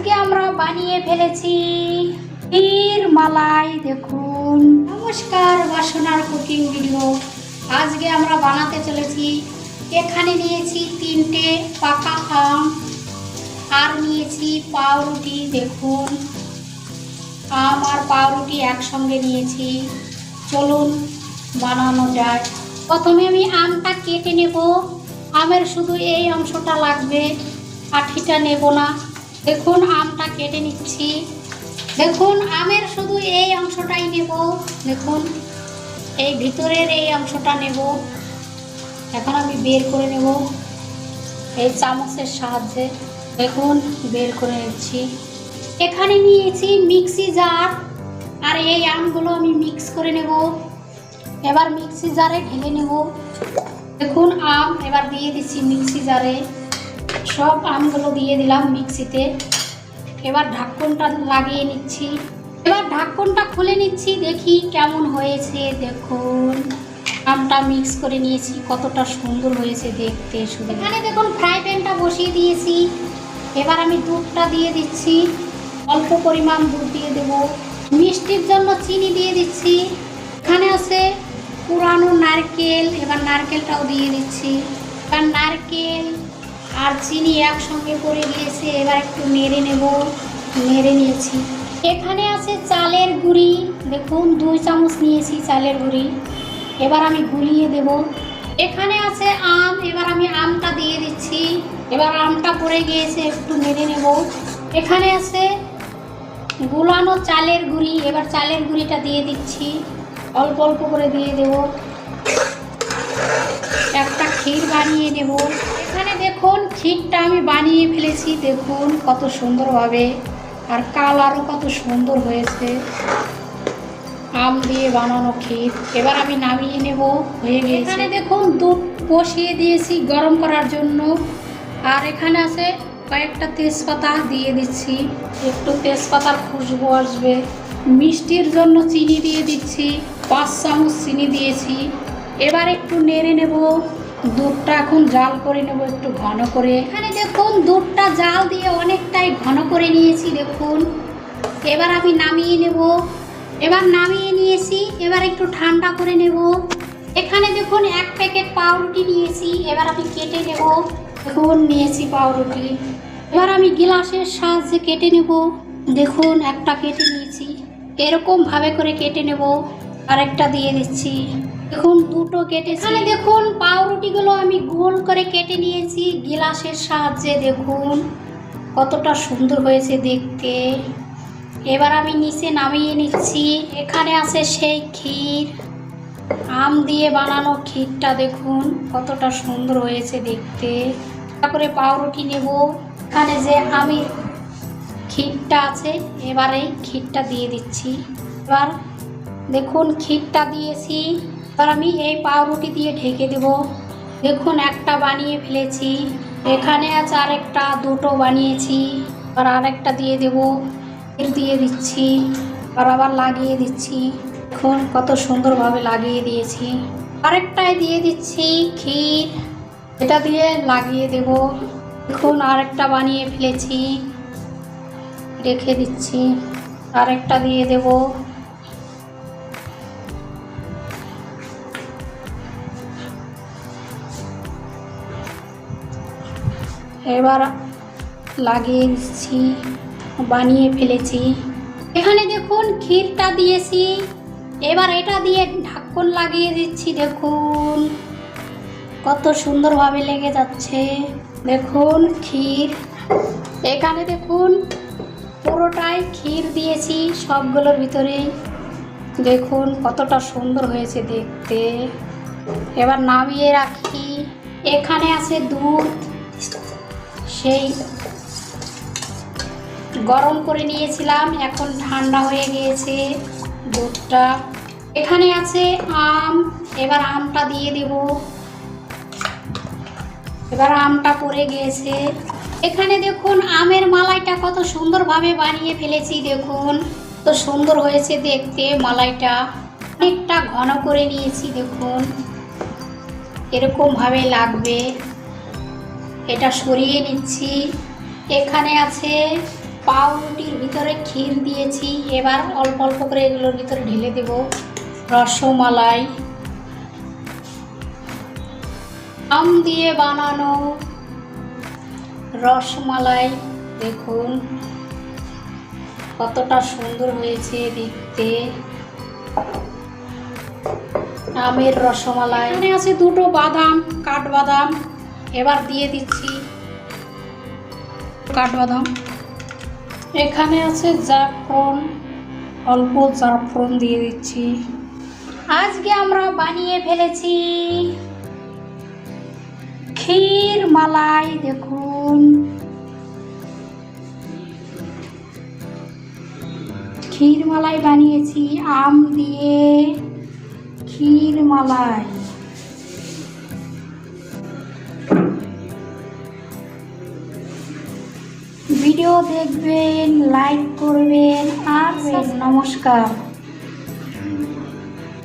আজকে আমরা বানিয়ে ফেলেছি এর মালাই, দেখুন। নমস্কার, বাসনার কুকিং ভিডিও আজকে আমরা বানাতে চলেছি, এখানে নিয়েছি তিনটে পাকা আম, আর নিয়েছি পাউরুটি, দেখুন। আম আর পাউরুটি একসঙ্গে নিয়েছি। চলুন, বানানো যায়। প্রথমে আমি আমটা কেটে নেব। আমের শুধু এই অংশটা লাগবে, আঠিটা নেব না। দেখুন, আমটা কেটে নিচ্ছি। দেখুন, আমের শুধু এই অংশটাই নেব। দেখুন, এই ভিতরের এই অংশটা নেব। এখন আমি বের করে নেব এই চামচের সাহায্যে। দেখুন, বের করে নিচ্ছি। এখানে নিয়েছি মিক্সি জার। আর এই আমগুলো আমি মিক্স করে নেব। এবার মিক্সি জারে ঢেলে নেব। দেখুন, আম এবার দিয়ে দিচ্ছি মিক্সি জারে। সব আমগুলো দিয়ে দিলাম মিক্সিতে। এবার ঢাকনটা লাগিয়ে নিচ্ছি। এবার ঢাকনটা খুলে নিচ্ছি, দেখি কেমন হয়েছে। দেখুন, আমটা মিক্স করে নিয়েছি, কতটা সুন্দর হয়েছে দেখতে শুধু এখানে দেখুন, ফ্রাই প্যানটা বসিয়ে দিয়েছি। এবার আমি দুধটা দিয়ে দিচ্ছি। অল্প পরিমাণ দুধ দিয়ে দেব। মিষ্টির জন্য চিনি দিয়ে দিচ্ছি। এখানে আছে পুরানো নারকেল, এবার নারকেলটাও দিয়ে দিচ্ছি। এবার নারকেল আর চিনি একসঙ্গে করে দিয়েছে এবার একটু নেড়ে নেব। নেড়ে নিয়েছি। এখানে আছে চালের গুঁড়ি। দেখুন, দুই চামচ নিয়েছি চালের গুঁড়ি। এবার আমি গুলিয়ে দেব। এখানে আছে আম। এবার আমি আমটা দিয়ে দিচ্ছি। এবার আমটা পড়ে গিয়েছে, একটু নেড়ে নেব। এখানে আছে গুলানো চালের গুঁড়ি। এবার চালের গুঁড়িটা দিয়ে দিচ্ছি। অল্প অল্প করে দিয়ে দেব। একটা ক্ষীর বানিয়ে নেব। এখানে দেখুন ক্ষীরটা আমি বানিয়ে ফেলেছি। দেখুন কত সুন্দরভাবে। আর কালারও কত সুন্দর হয়েছে। আম দিয়ে বানানো ক্ষীর। এবার আমি নামিয়ে নেব। হয়ে গেছে এখানে দেখুন, দুধ বসিয়ে দিয়েছি গরম করার জন্য। আর এখানে আছে কয়েকটা তেজপাতা দিয়ে দিচ্ছি। একটু তেজপাতার খুশবু আসবে। মিষ্টির জন্য চিনি দিয়ে দিচ্ছি। পাঁচ চামচ চিনি দিয়েছি। এবার একটু নেড়ে নেব। দুধটা এখন জাল করে নেব একটু ঘন করে। এখানে দেখুন, দুধটা জাল দিয়ে অনেকটাই ঘন করে নিয়েছি, দেখুন। এবার আমি নামিয়ে নেব। এবার নামিয়ে নিয়েছি, এবার একটু ঠান্ডা করে নেব। এখানে দেখুন, এক প্যাকেট পাউরুটি নিয়েছি, এবার আমি কেটে নেব। দেখুন, নিয়েছি পাউরুটি। এবার আমি গ্লাসের সাহায্যে কেটে নেব। দেখুন, একটা কেটে নিয়েছি। এরকম ভাবে করে কেটে নেব। আরেকটা দিয়ে দিচ্ছি। দেখুন দুটো কেটে এখানে দেখুন পাউরুটিগুলো আমি গোল করে কেটে নিয়েছি। গ্লাসের সাহায্যে দেখুন কতটা সুন্দর হয়েছে দেখতে। এবার আমি নিচে নামিয়ে নিচ্ছি। এখানে আছে সেই ক্ষীর। আম দিয়ে বানানো ক্ষীরটা দেখুন কতটা সুন্দর হয়েছে দেখতে। তারপরে পাউরুটি নেব। এখানে যে আমি ক্ষীরটা আছে এবার ক্ষীরটা দিয়ে দিচ্ছি। এবার দেখুন ক্ষীরটা দিয়েছি। এবার আমি এই পাউরুটি দিয়ে ঢেকে দেব। দেখুন, একটা বানিয়ে ফেলেছি। এখানে আছে আরেকটা, দুটো বানিয়েছি। আর আরেকটা দিয়ে দেব। এর দিয়ে দিচ্ছি। আর আবার লাগিয়ে দিচ্ছি। দেখুন, কত সুন্দরভাবে লাগিয়ে দিয়েছি। আরেকটাই দিয়ে দিচ্ছি ক্ষীর। এটা দিয়ে লাগিয়ে দেব। দেখুন, আরেকটা বানিয়ে ফেলেছি। রেখে দিচ্ছি। আরেকটা দিয়ে দেব। এবার লাগিয়ে দিচ্ছি বানিয়ে ফেলেছি। এখানে দেখুন, ক্ষীরটা দিয়েছি। এবার এটা দিয়ে ঢাকন লাগিয়ে দিচ্ছি, দেখুন। কত সুন্দরভাবে লেগে যাচ্ছে। দেখুন, ক্ষীর। এখানে দেখুন, পুরোটাই ক্ষীর দিয়েছি সবগুলোর ভিতরে। দেখুন, কতটা সুন্দর হয়েছে দেখতে। এবার নামিয়ে রাখি। এখানে আছে দুধ। সেই গরম করে নিয়েছিলাম। এখন ঠান্ডা হয়ে গিয়েছে দুধটা। এখানে আছে আম। এবার আমটা দিয়ে দেব। এবার আমটা পড়ে গিয়েছে। এখানে দেখুন, আমের মালাইটা কত সুন্দরভাবে বানিয়ে ফেলেছি দেখুন। তো সুন্দর হয়েছে দেখতে মালাইটা। অনেকটা ঘন করে নিয়েছি দেখুন। এরকমভাবে লাগবে। এটা সরিয়ে নিচ্ছি। এখানে আছে পাউরুটির ভিতরে ক্ষীর দিয়েছি। এবার অল্প অল্প করে এগুলোর ভিতরে ঢেলে দেব। রসমালাই, আম দিয়ে বানানো রসমালাই, দেখুন কতটা সুন্দর হয়েছে দেখতে। আমের রসমালাই, এখানে আছে দুটো বাদাম, কাঠবাদাম। এবার দিয়ে দিচ্ছি কাঠবাদাম। এখানে আছে জাফরন, অল্প জাফরন দিয়ে দিচ্ছি। আজকে আমরা বানিয়ে ফেলেছি ক্ষীর মালাই, দেখুন। ক্ষীর মালাই বানিয়েছি, আম দিয়ে ক্ষীর মালাই। ভিডিও দেখবেন লাইক করবেন আর নমস্কার।